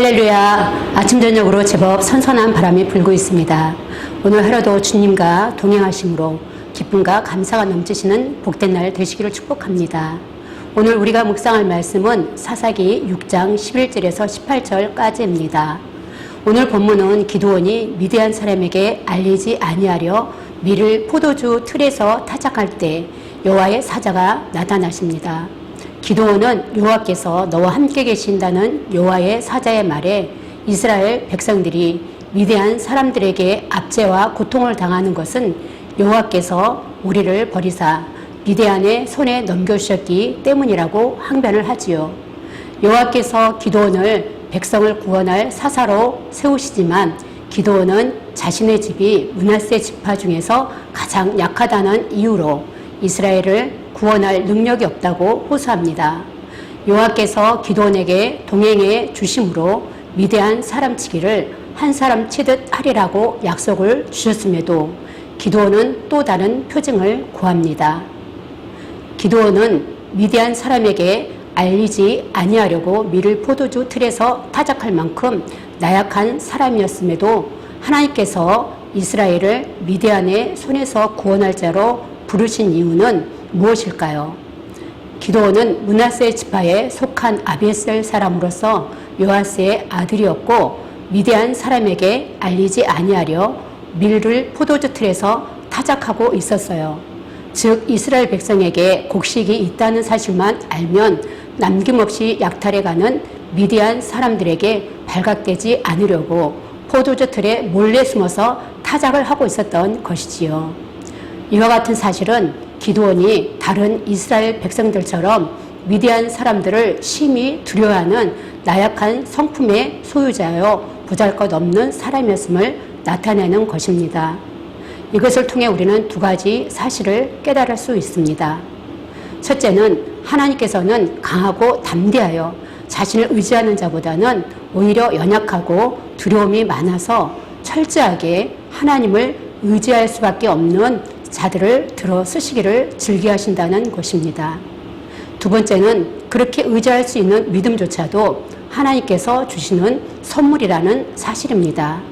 할렐루야. 아침 저녁으로 제법 선선한 바람이 불고 있습니다. 오늘 하루도 주님과 동행하심으로 기쁨과 감사가 넘치시는 복된 날 되시기를 축복합니다. 오늘 우리가 묵상할 말씀은 사사기 6장 11절에서 18절까지입니다. 오늘 본문은 기도원이 미디안 사람에게 알리지 아니하려 밀을 포도주 틀에서 타작할 때 여호와의 사자가 나타나십니다. 기도원은 여호와께서 너와 함께 계신다는 여호와의 사자의 말에 이스라엘 백성들이 위대한 사람들에게 압제와 고통을 당하는 것은 여호와께서 우리를 버리사 미대안의 손에 넘겨주셨기 때문이라고 항변을 하지요. 여호와께서 기도원을 백성을 구원할 사사로 세우시지만 기도원은 자신의 집이 문하세 지파 중에서 가장 약하다는 이유로 이스라엘을 구원할 능력이 없다고 호소합니다. 여호와께서 기도원에게 동행해 주심으로 위대한 사람치기를 한 사람 치듯 하리라고 약속을 주셨음에도 기도원은 또 다른 표징을 구합니다. 기도원은 위대한 사람에게 알리지 아니하려고 밀을 포도주 틀에서 타작할 만큼 나약한 사람이었음에도 하나님께서 이스라엘을 미디안의 손에서 구원할 자로 부르신 이유는 무엇일까요? 기도원은 문하세 지파에 속한 아비에셀 사람으로서 요아스의 아들이었고 미대한 사람에게 알리지 아니하려 밀을 포도주 틀에서 타작하고 있었어요. 즉 이스라엘 백성에게 곡식이 있다는 사실만 알면 남김없이 약탈해 가는 미디안 사람들에게 발각되지 않으려고 포도주 틀에 몰래 숨어서 타작을 하고 있었던 것이지요. 이와 같은 사실은 기도원이 다른 이스라엘 백성들처럼 위대한 사람들을 심히 두려워하는 나약한 성품의 소유자여 보잘것 없는 사람이었음을 나타내는 것입니다. 이것을 통해 우리는 두 가지 사실을 깨달을 수 있습니다. 첫째는 하나님께서는 강하고 담대하여 자신을 의지하는 자보다는 오히려 연약하고 두려움이 많아서 철저하게 하나님을 의지할 수밖에 없는 자들을 들어 쓰시기를 즐겨하신다는 것입니다. 두 번째는 그렇게 의지할 수 있는 믿음조차도 하나님께서 주시는 선물이라는 사실입니다.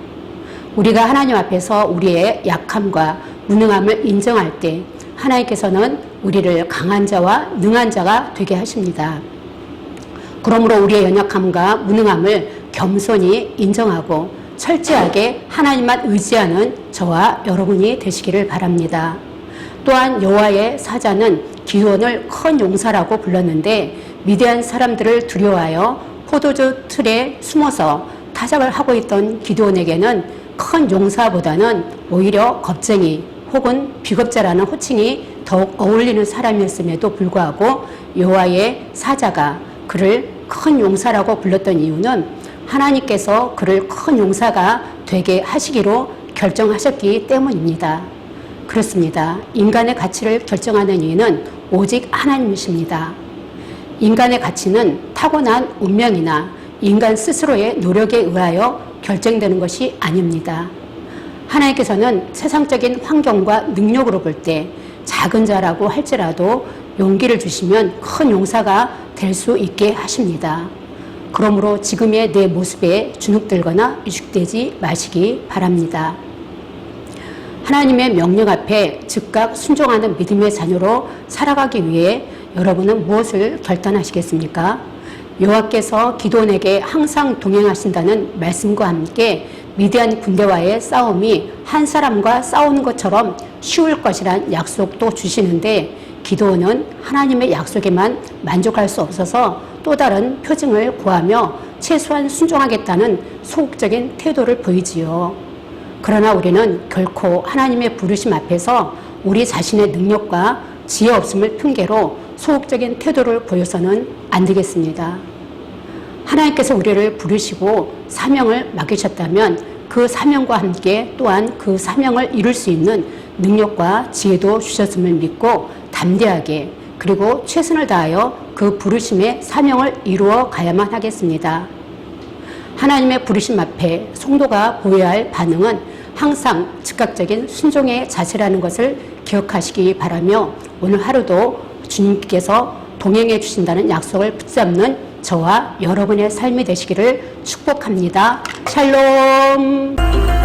우리가 하나님 앞에서 우리의 약함과 무능함을 인정할 때 하나님께서는 우리를 강한 자와 능한 자가 되게 하십니다. 그러므로 우리의 연약함과 무능함을 겸손히 인정하고 철저하게 하나님만 의지하는 저와 여러분이 되시기를 바랍니다. 또한 여호와의 사자는 기원을 큰 용사라고 불렀는데 미대한 사람들을 두려워하여 포도주 틀에 숨어서 타작을 하고 있던 기도원에게는 큰 용사보다는 오히려 겁쟁이 혹은 비겁자라는 호칭이 더욱 어울리는 사람이었음에도 불구하고 여호와의 사자가 그를 큰 용사라고 불렀던 이유는 하나님께서 그를 큰 용사가 되게 하시기로 결정하셨기 때문입니다. 그렇습니다. 인간의 가치를 결정하는 이유는 오직 하나님이십니다. 인간의 가치는 타고난 운명이나 인간 스스로의 노력에 의하여 결정되는 것이 아닙니다. 하나님께서는 세상적인 환경과 능력으로 볼 때 작은 자라고 할지라도 용기를 주시면 큰 용사가 될 수 있게 하십니다. 그러므로 지금의 내 모습에 주눅들거나 위축되지 마시기 바랍니다. 하나님의 명령 앞에 즉각 순종하는 믿음의 자녀로 살아가기 위해 여러분은 무엇을 결단하시겠습니까? 여호와께서 기도원에게 항상 동행하신다는 말씀과 함께 위대한 군대와의 싸움이 한 사람과 싸우는 것처럼 쉬울 것이란 약속도 주시는데 기도원은 하나님의 약속에만 만족할 수 없어서 또 다른 표징을 구하며 최소한 순종하겠다는 소극적인 태도를 보이지요. 그러나 우리는 결코 하나님의 부르심 앞에서 우리 자신의 능력과 지혜 없음을 핑계로 소극적인 태도를 보여서는 안 되겠습니다. 하나님께서 우리를 부르시고 사명을 맡기셨다면 그 사명과 함께 또한 그 사명을 이룰 수 있는 능력과 지혜도 주셨음을 믿고 담대하게 그리고 최선을 다하여 그 부르심의 사명을 이루어 가야만 하겠습니다. 하나님의 부르심 앞에 성도가 보여야 할 반응은 항상 즉각적인 순종의 자세라는 것을 기억하시기 바라며 오늘 하루도 주님께서 동행해 주신다는 약속을 붙잡는 저와 여러분의 삶이 되시기를 축복합니다. 샬롬!